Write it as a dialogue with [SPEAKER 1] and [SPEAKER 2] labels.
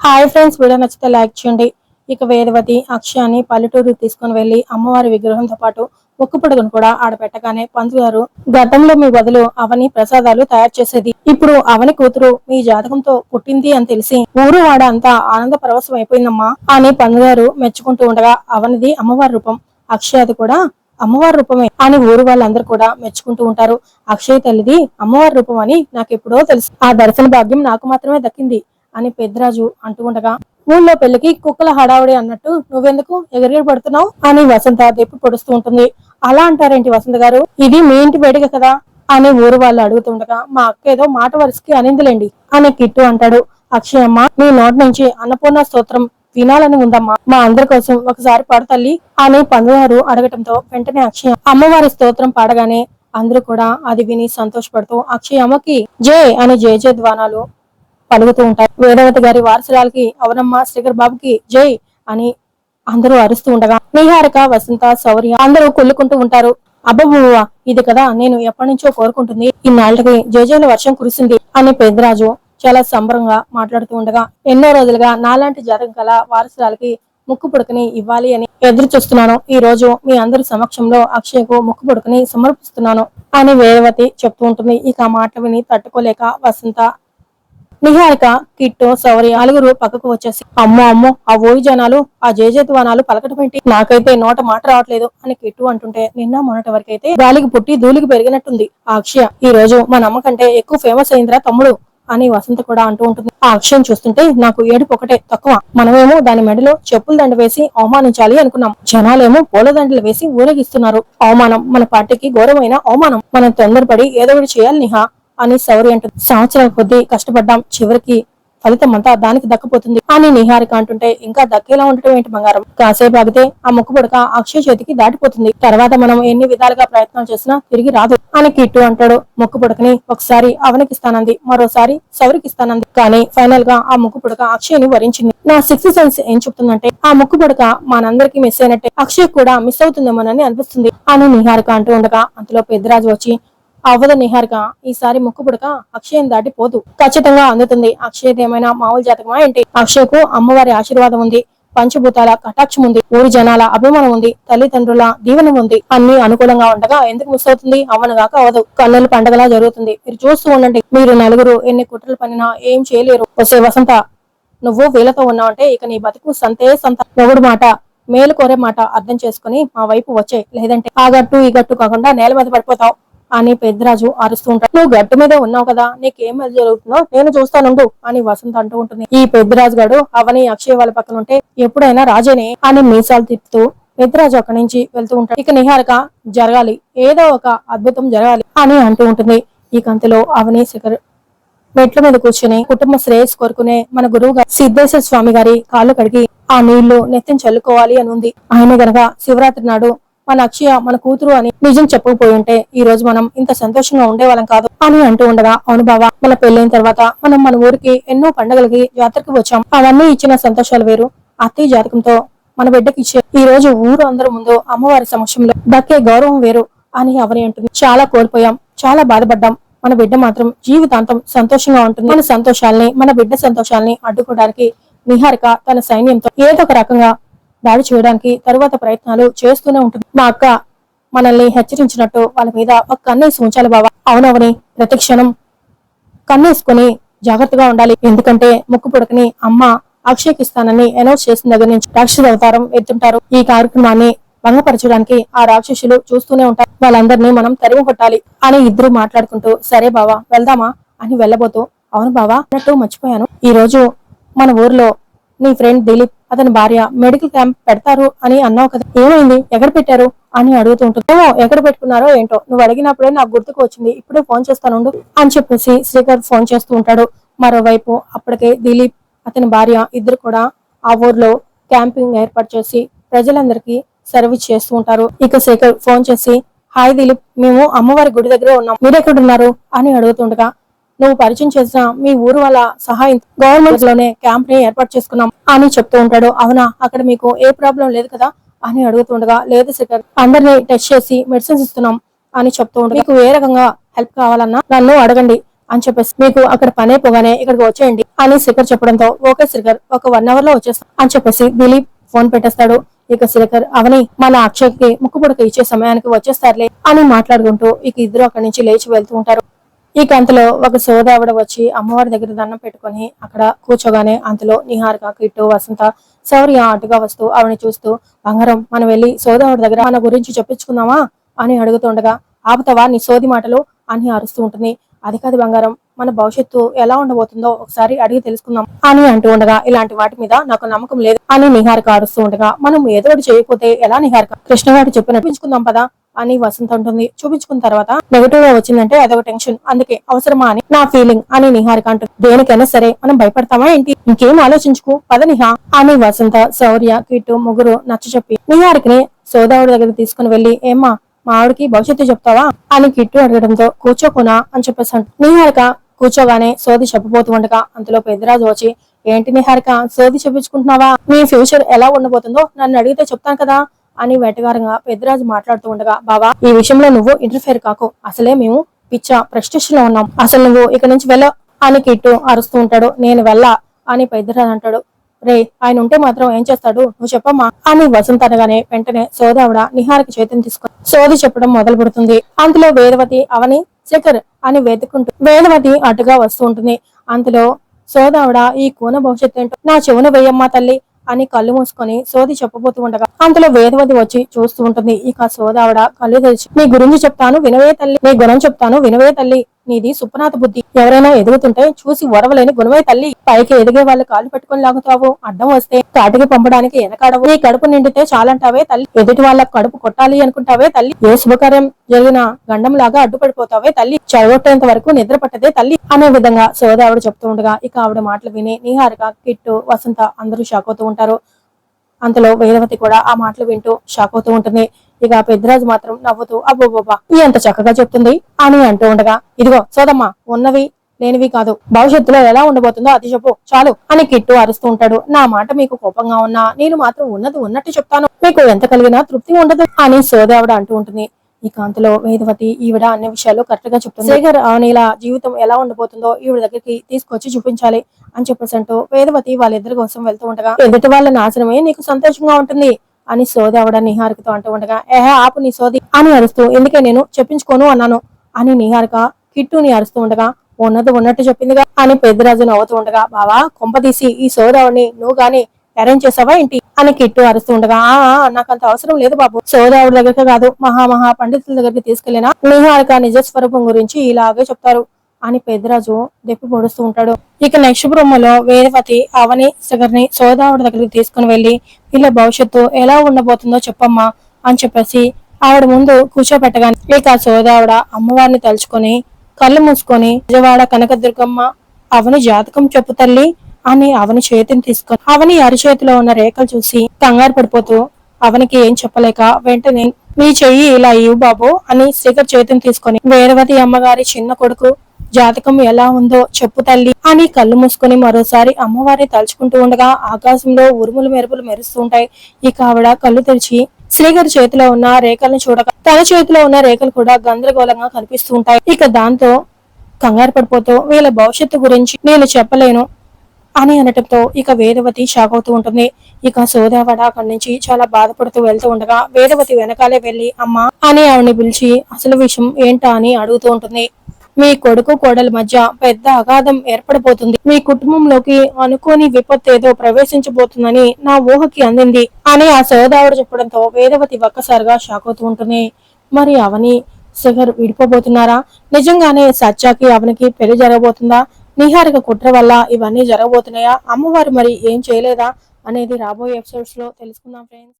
[SPEAKER 1] Hi friends video నచ్చితే like చేయండి. ఇక వేదవతి అక్షయాన్ని పల్లెటూరు తీసుకుని వెళ్ళి అమ్మవారి విగ్రహంతో పాటు ఒక్క పొడుగును కూడా ఆడపెట్టగానే పంతులు గారు గతంలో మీ బదులు అవని ప్రసాదాలు తయారు చేసేది. ఇప్పుడు అవని కూతురు మీ జాతకంతో పుట్టింది అని తెలిసి ఊరు వాడ అంతా ఆనంద పరవశం అయిపోయిందమ్మా అని పంతులు గారు మెచ్చుకుంటూ ఉండగా అవనిది అమ్మవారి రూపం అక్షయది కూడా అమ్మవారి రూపమే అని ఊరు వాళ్ళందరూ కూడా మెచ్చుకుంటూ ఉంటారు. అక్షయ్ తల్లిది అమ్మవారి రూపం అని నాకు ఎప్పుడో తెలుసు. ఆ దర్శన భాగ్యం నాకు మాత్రమే దక్కింది. అని పెద్దరాజు అంటూ ఉండగా ఊళ్ళో పెళ్ళికి కుక్కల హడావుడి అన్నట్టు నువ్వెందుకు ఎగిరి పడుతున్నావు అని వసంత దెప్పి పొడుస్తూ ఉంటుంది. అలా అంటారేంటి వసంత గారు? ఇది మీ ఇంటి వేడిక కదా? అని ఊరు వాళ్ళు అడుగుతుండగా మా అక్క ఏదో మాట వరుసకి అనిందిలేండి అని కిట్టు అంటాడు. అక్షయమ్మ నీ నోటి నుంచి అన్నపూర్ణ స్తోత్రం వినాలని ఉందమ్మా. మా అందరి కోసం ఒకసారి పాడతల్లి అని పందుగారు అడగటంతో వెంటనే అక్షయ అమ్మవారి స్తోత్రం పాడగానే అందరూ కూడా అది విని సంతోషపడుతూ అక్షయ అమ్మకి జే అని జయ జయ ధ్వానాలు పలుకుతూ ఉంటారు. వేదవతి గారి వారసురాలకి అవనమ్మ శ్రీకర్ బాబుకి జై అని అందరూ అరుస్తూ ఉండగా నీహారిక వసంత శౌర్య అందరూ కొల్లుకుంటూ ఉంటారు. అబ్బబువ్వ ఇది కదా నేను ఎప్పటి నుంచో కోరుకుంటుంది. ఇన్నాళ్ళకి జయజయల వర్షం కురిసింది అని పెద్దరాజు చాలా సంబరంగా మాట్లాడుతూ ఉండగా ఎన్నో రోజులుగా నాలాంటి జాతకం కల వారసురాలకి ముక్కు పుడకని ఇవ్వాలి అని ఎదురు చూస్తున్నాను. ఈ రోజు మీ అందరి సమక్షంలో అక్షయ్కు ముక్కు పుడకని సమర్పిస్తున్నాను అని వేదవతి చెప్తూ ఉంటుంది. ఇక మాట విని తట్టుకోలేక వసంత నిహారిక కిట్టు సౌరి నలుగురు పక్కకు వచ్చేసి అమ్మో అమ్మో ఆ ఓయి జనాలు ఆ జయజేతువానాలు పలకటం ఏంటి నాకైతే నోట మాట రావట్లేదు అని కిట్టు అంటుంటే నిన్న మొన్నటి వరకైతే గాలికి పుట్టి ధూళికి పెరిగినట్టుంది. ఆ అక్షయ ఈ రోజు మా నమ్మ కంటే ఎక్కువ ఫేమస్ అయిందిరా తమ్ముడు అని వసంత కూడా అంటూ ఉంటుంది. ఆ అక్షయం చూస్తుంటే నాకు ఏడుపు ఒకటే తక్కువ. మనమేమో దాని మెడలో చెప్పుల దండ వేసి అవమానించాలి అనుకున్నాం. జనాలేమో పూల దండలు వేసి ఊరేగిస్తున్నారు. అవమానం మన పార్టీకి ఘోరమైన అవమానం. మనం తొందరపడి ఏదో ఒకటి చేయాలి నిహా. అని శౌరి అంటుంది. సంవత్సరం కొద్దీ కష్టపడ్డాం. చివరికి ఫలితం అంతా దానికి దక్కపోతుంది అని నిహారిక అంటుంటే ఇంకా దక్కేలా ఉండటం ఏంటి బంగారం? కాసేపు ఆగితే ఆ ముక్కు పుడక అక్షయ చేతికి దాటిపోతుంది. తర్వాత మనం ఎన్ని విధాలుగా ప్రయత్నాలు చేసినా తిరిగి రాదు అని కిట్టు అంటాడు. ముక్కు పుడకని ఒకసారి అవనికిస్తానంది మరోసారి సౌరికిస్తానంది కానీ ఫైనల్గా ఆ ముక్కు పుడక అక్షయ్ని వరించింది. నా సిక్స్త్ సెన్స్ ఏం చెప్తుందంటే ఆ ముక్కు పుడక మనందరికీ మిస్ అయినట్టే అక్షయ్ కూడా మిస్ అవుతుందేమోనని అనిపిస్తుంది అని నిహారిక అంటూ ఉండగా అంతలో పెద్దరాజు వచ్చి అవ్వదు నిహారిక. ఈసారి ముక్కు పుడక అక్షయం దాటి పోదు. ఖచ్చితంగా అందుతుంది. అక్షయ్ ఏమైనా మామూలు జాతకమా ఏంటి? అక్షయ్కు అమ్మవారి ఆశీర్వాదం ఉంది. పంచభూతాల కటాక్షం ఉంది. ఊరి జనాల అభిమానం ఉంది. తల్లిదండ్రుల దీవెన ఉంది. అన్ని అనుకూలంగా ఉండగా ఎందుకు మిస్ అవుతుంది? అవనగాక అవదు కన్నుల పండగలా జరుగుతుంది. మీరు చూస్తూ ఉండండి. మీరు నలుగురు ఎన్ని కుట్రలు పనినా ఏం చేయలేరు. వసే వసంత నువ్వు వీళ్ళతో ఉన్నావంటే ఇక నీ బతుకు సంతే సంత. మొగుడు మాట మేలు కోరే మాట అర్థం చేసుకుని మా వైపు వచ్చాయి లేదంటే ఆ గట్టు ఈ గట్టు కాకుండా నేల మీద పడిపోతావు. అని పెద్దరాజు అరుస్తూ ఉంటాడు. నువ్వు గట్టు మీద ఉన్నావు కదా నీకేం జరుగుతుందో నేను చూస్తానుండు అని వసంత అంటూ ఉంటుంది. ఈ పెద్దరాజు గాడు అవని అక్షయ్ వాళ్ళ పక్కన ఉంటే ఎప్పుడైనా రాజేనే అని మీసాలు తిప్పుతూ పెద్దరాజు అక్కడి నుంచి వెళ్తూ ఉంటాడు. ఇక నిహారిక జరగాలి ఏదో ఒక అద్భుతం జరగాలి అని అంటూ ఉంటుంది. ఈ కంతిలో అవని శిఖర్ మెట్ల మీద కూర్చుని కుటుంబ శ్రేయస్ కోరుకునే మన గురువు గారు సిద్ధేశ్వర స్వామి గారి కాళ్ళు కడిగి ఆ నీళ్ళు నెత్తిని చల్లుకోవాలి అని ఉంది. ఆయన గనక శివరాత్రి నాడు మన అక్షయ మన కూతురు అని నిజం చెప్పకపోయి ఉంటే ఈ రోజు మనం ఇంత సంతోషంగా ఉండేవాళ్ళం కాదు అని అంటూ ఉండగా అవును బావా మన పెళ్ళైన తర్వాత మనం మన ఊరికి ఎన్నో పండుగలకి జాతరకి వచ్చాం. అవన్నీ ఇచ్చిన సంతోషాలు వేరు. అత్తయ్య జాతకంతో మన బిడ్డకి ఇచ్చే ఈ రోజు ఊరు అందరి ముందు అమ్మవారి సమక్షంలో దక్కే గౌరవం వేరు అని అవని అంటుంది. చాలా కోల్పోయాం చాలా బాధపడ్డాం. మన బిడ్డ మాత్రం జీవితాంతం సంతోషంగా ఉంటుంది. మన సంతోషాల్ని మన బిడ్డ సంతోషాల్ని అడ్డుకోవడానికి నిహారిక తన సైన్యంతో ఏదో ఒక రకంగా దాడి చేయడానికి తరువాత ప్రయత్నాలు చేస్తూనే ఉంటుంది. మా అక్క మనల్ని హెచ్చరించినట్టు వాళ్ళ మీద ఒక కన్నేసి ఉంచాలి బావా. అవునవని ప్రతిక్షణం కన్నేసుకుని జాగ్రత్తగా ఉండాలి. ఎందుకంటే ముక్కు పుడకని అమ్మ అక్షయకిస్తానని అనౌన్స్ చేసిన దగ్గర నుంచి రాక్షస అవతారం ఎత్తుంటారు. ఈ కార్యక్రమాన్ని భంగపరచడానికి ఆ రాక్షసులు చూస్తూనే ఉంటారు. వాళ్ళందరినీ మనం తరిమి కొట్టాలి అని ఇద్దరు మాట్లాడుకుంటూ సరే బావా వెళ్దామా అని వెళ్ళబోతూ అవును బావా అన్నట్టు మర్చిపోయాను. ఈ రోజు మన ఊర్లో నీ ఫ్రెండ్ దిలీప్ అతని భార్య మెడికల్ క్యాంప్ పెడతారు అని అన్నావు కదా. ఏమైంది? ఎక్కడ పెట్టారు? అని అడుగుతూ ఉంటుంది. ఎక్కడ పెట్టుకున్నారో ఏంటో. నువ్వు అడిగినప్పుడే నాకు గుర్తుకు వచ్చింది. ఇప్పుడే ఫోన్ చేస్తానుండు అని చెప్పేసి శ్రీకర్ ఫోన్ చేస్తూ ఉంటాడు. మరోవైపు అప్పటికే దిలీప్ అతని భార్య ఇద్దరు కూడా ఆ ఊర్లో క్యాంపింగ్ ఏర్పాటు చేసి ప్రజలందరికీ సర్వీస్ చేస్తూ ఉంటారు. ఇక శేఖర్ ఫోన్ చేసి హాయ్ దిలీప్ మేము అమ్మవారి గుడి దగ్గరే ఉన్నాం. మీరు ఎక్కడున్నారు అని అడుగుతుండగా నువ్వు పరిచయం చేసిన మీ ఊరు వాళ్ళ సహాయం గవర్నమెంట్లోనే క్యాంప్ని ఏర్పాటు చేసుకున్నాం అని చెప్తూ ఉంటాడు. అవునా? అక్కడ మీకు ఏ ప్రాబ్లం లేదు కదా? అని అడుగుతుండగా లేదు సార్ అందరినీ టెస్ట్ చేసి మెడిసిన్స్ ఇస్తున్నాం అని చెప్తూ ఉండగా మీకు ఏ రకంగా హెల్ప్ కావాలన్నా నన్ను అడగండి అని చెప్పేసి మీకు అక్కడ పని అయిపోగానే ఇక్కడికి వచ్చేయండి అని శిఖర్ చెప్పడంతో ఓకే శిఖర్ ఒక వన్ అవర్లో వచ్చేస్తాం అని చెప్పేసి దిలీప్ ఫోన్ పెట్టేస్తాడు. ఇక శిఖర్ అవని మన అక్షయ్కి ముక్కు ఇచ్చే సమయానికి వచ్చేస్తారులే అని మాట్లాడుకుంటూ ఇక ఇద్దరు అక్కడి నుంచి లేచి వెళ్తూ ఉంటారు. ఇక అంతలో ఒక సోదావిడ వచ్చి అమ్మవారి దగ్గర దండం పెట్టుకొని అక్కడ కూర్చోగానే అంతలో నిహారిక కిట్టు వసంత శౌర్య అటుగా వస్తూ ఆవిడని చూస్తూ బంగారం మనం వెళ్ళి సోదావిడ దగ్గర మన గురించి చెప్పించుకుందామా? అని అడుగుతుండగా ఆపుతావా నీ సోది మాటలు? అని అరుస్తూ ఉంటుంది. అది కాదు బంగారం మన భవిష్యత్తు ఎలా ఉండబోతుందో ఒకసారి అడిగి తెలుసుకుందాం. అని అంటూ ఉండగా ఇలాంటి వాటి మీద నాకు నమ్మకం లేదు అని నిహారిక అరుస్తూ ఉండగా మనం ఏదో ఒకటి చేయకపోతే ఎలా నిహారిక? కృష్ణగారు చెప్పినట్టు చూపించుకుందాం పదా అని వసంత ఉంటుంది చూపించుకున్న తర్వాత నెగటివ్గా వచ్చిందంటే అదొక టెన్షన్ అందుకే అవసరమా అని నా ఫీలింగ్ అని నిహారిక అంటుంది. దేనికైనా సరే మనం భయపడతామా ఏంటి? ఇంకేం ఆలోచించుకో? పద నిహా అని వసంత శౌర్య కిట్టు ముగ్గురు నచ్చ చెప్పి నిహారికని సోదావుడి దగ్గర తీసుకుని వెళ్ళి ఏమ్మా మా ఆవిడకి భవిష్యత్తు చెప్తావా? అని కిట్టు అడగడంతో కూర్చోకునా? అని చెప్పేసి అంటు నిహారిక కూర్చోగానే సోది చెప్పబోతూ ఉండగా అంతలో పెద్దరాజు వచ్చి ఏంటి నిహారిక సోది చెప్పించుకుంటున్నావా? మీ ఫ్యూచర్ ఎలా ఉండబోతుందో నన్ను అడిగితే చెప్తాను కదా అని వెటగారంగా పెద్దరాజు మాట్లాడుతూ ఉండగా బావా ఈ విషయంలో నువ్వు ఇంటర్ఫేర్ కాకు. అసలే మేము పిచ్చ ప్రెస్టిష్లో ఉన్నాం. అసలు నువ్వు ఇక్కడ నుంచి వెళ్ళ అని కిట్టు అరుస్తూ ఉంటాడు. నేను వెళ్ళా అని పెద్దరాజు అంటాడు. రే ఆయన ఉంటే మాత్రం ఏం చేస్తాడు? నువ్వు చెప్పమ్మా అని వసంత అనగానే వెంటనే సోదావిడ నిహారికి చేతిని తీసుకుని సోది చెప్పడం మొదలు పెడుతుంది అంతలో వేదవతి అవని శేఖర్ అని వెతుకుంటూ వేదవతి అటుగా వస్తూ ఉంటుంది. అంతలో సోదావిడ ఈ కూన భవిష్యత్తు ఏంటో? నా చెవున వేయమ్మా తల్లి అని కళ్ళు మూసుకొని సోది చెప్పబోతూ ఉండగా అంతలో వేదవతి వచ్చి చూస్తూ ఉంటుంది. ఇక సోదావిడ కళ్ళు తెరిచి నీ గురించి చెప్తాను వినవే తల్లి నీ గుణం చెప్తాను వినవే తల్లి నీది సుప్రనాథ బుద్ధి. ఎవరైనా ఎదుగుతుంటే చూసి ఒరవలేని గుణమే తల్లి పైకి ఎదిగే వాళ్ళు కాళ్ళు పట్టుకొని లాగుతావు. అడ్డం వస్తే కాటికి పంపడానికి వెనకాడవు. నీ కడుపు నిండితే చాలంటావే తల్లి. ఎదుటి వాళ్ళ కడుపు కొట్టాలి అనుకుంటావే తల్లి. ఏ శుభకార్యం జరిగిన గండం లాగా అడ్డుపడిపోతావే తల్లి. చదవటేంత వరకు నిద్ర పట్టదే తల్లి అనే విధంగా సోద ఆవిడ చెప్తూ ఉండగా ఇక ఆవిడ మాటలు విని నిహారిక కిట్టు వసంత అందరూ షాక్ అవుతూ ఉంటారు. అంతలో వేదవతి కూడా ఆ మాటలు వింటూ షాక్ అవుతూ ఉంటుంది. ఇక పెద్దరాజు మాత్రం నవ్వుతూ అబ్బోబ్బా ఎంత చక్కగా చెప్తుంది అని అంటూ ఉండగా ఇదిగో సోదమ్మా ఉన్నవి లేనివి కాదు. భవిష్యత్తులో ఎలా ఉండబోతుందో అది చెప్పు. చాలు అని కిట్టు అరుస్తూ ఉంటాడు. నా మాట మీకు కోపంగా ఉన్నా నేను మాత్రం ఉన్నది ఉన్నట్టు చెప్తాను. మీకు ఎంత కలిగినా తృప్తి ఉండదు అని సోదావిడ అంటూ ఉంటుంది. ఈ కాంతిలో వేదవతి ఈవిడ అన్ని విషయాలు కరెక్ట్గా చెప్తుంది. శేఖర్ అవనీల జీవితం ఎలా ఉండబోతుందో ఈవిడ దగ్గరికి తీసుకొచ్చి చూపించాలి అని చెప్పేసి అంటూ వేదవతి వాళ్ళిద్దరి కోసం వెళ్తూ ఉండగా ఎదుటి వాళ్ళ నాశనమే నీకు సంతోషంగా ఉంటుంది. అని సోది ఆవిడ నిహారికతో అంటూ ఉండగా ఏహే ఆపు నీ సోది అని అరుస్తూ ఎందుకే నేను చెప్పించుకోను అన్నాను. అని నిహారిక కిట్టుని అరుస్తూ ఉండగా ఉన్నది ఉన్నట్టు చెప్పిందిగా అని పెద్దరాజు నవ్వుతూ ఉండగా బావా కొంపదీసి ఈ సోదావుని నువ్వు గాని అరేంజ్ చేసావా ఏంటి? అని కిట్టు అరుస్తూ ఉండగా ఆ ఆ, నాకంత అవసరం లేదు బాబు. సోదావుడి దగ్గరికి కాదు మహా మహా పండితుల దగ్గరికి తీసుకెళ్ళినా నిహారిక నిజస్వరూపం గురించి ఇలాగే చెప్తారు. అని పెద్దరాజు దెప్పి పొడుస్తూ ఉంటాడు. ఇక నెక్స్ట్ బ్రహ్మలో వేదవతి అవని సగర్ని సోదావుడి దగ్గరికి తీసుకుని వెళ్ళి వీళ్ళ భవిష్యత్తు ఎలా ఉండబోతుందో చెప్పమ్మా అని చెప్పేసి ఆవిడ ముందు కూర్చోపెట్టగానే ఇక సోదావిడ అమ్మవారిని తలుచుకొని కళ్ళు మూసుకొని విజయవాడ కనకదుర్గమ్మ అవని జాతకం చెప్పు తల్లి అని అవని చేతిని తీసుకొని అవని అరిచేతిలో ఉన్న రేఖలు చూసి కంగారు పడిపోతూ అవనికి ఏం చెప్పలేక వెంటనే మీ చెయ్యి ఇలా ఇవ్వు బాబు అని శిఖర్ చేతిని తీసుకొని వేరవతి అమ్మగారి చిన్న కొడుకు జాతకం ఎలా ఉందో చెప్పు తల్లి అని కళ్ళు మూసుకొని మరోసారి అమ్మవారిని తలుచుకుంటూ ఉండగా ఆకాశంలో ఉరుములు మెరుపులు మెరుస్తూ ఉంటాయి. ఇక ఆవిడ కళ్ళు తెరిచి శ్రీగారి చేతిలో ఉన్న రేఖలను చూడగా తన చేతిలో ఉన్న రేఖలు కూడా గందరగోళంగా కనిపిస్తూ ఉంటాయి. ఇక దాంతో కంగారు పడిపోతూ వీళ్ళ భవిష్యత్తు గురించి నేను చెప్పలేను అని అనటంతో ఇక వేదవతి షాక్ అవుతూ ఉంటుంది. ఇక సోదావడ అక్కడి నుంచి చాలా బాధపడుతూ వెళ్తూ ఉండగా వేదవతి వెనకాలే వెళ్ళి అమ్మ అని ఆవిడని పిలిచి అసలు విషయం ఏంటా అని అడుగుతూ ఉంటుంది. మీ కొడుకు కోడల మధ్య పెద్ద అగాధం ఏర్పడబోతుంది. మీ కుటుంబంలోకి అనుకోని విపత్తు ఏదో ప్రవేశించబోతుందని నా ఊహకి అందింది. అని ఆ సోదావుడు చెప్పడంతో వేదవతి ఒక్కసారిగా షాక్ అవుతూ ఉంటుంది. మరి అవని శిఖర్ విడిపోబోతున్నారా? నిజంగానే సత్యాకి అవనికి పెళ్ళి జరగబోతుందా? నిహారిక కుట్ర వల్ల ఇవన్నీ జరగబోతున్నాయా? అమ్మవారు మరి ఏం చేయలేదా? అనేది రాబోయే ఎపిసోడ్స్లో తెలుసుకుందాం ఫ్రెండ్స్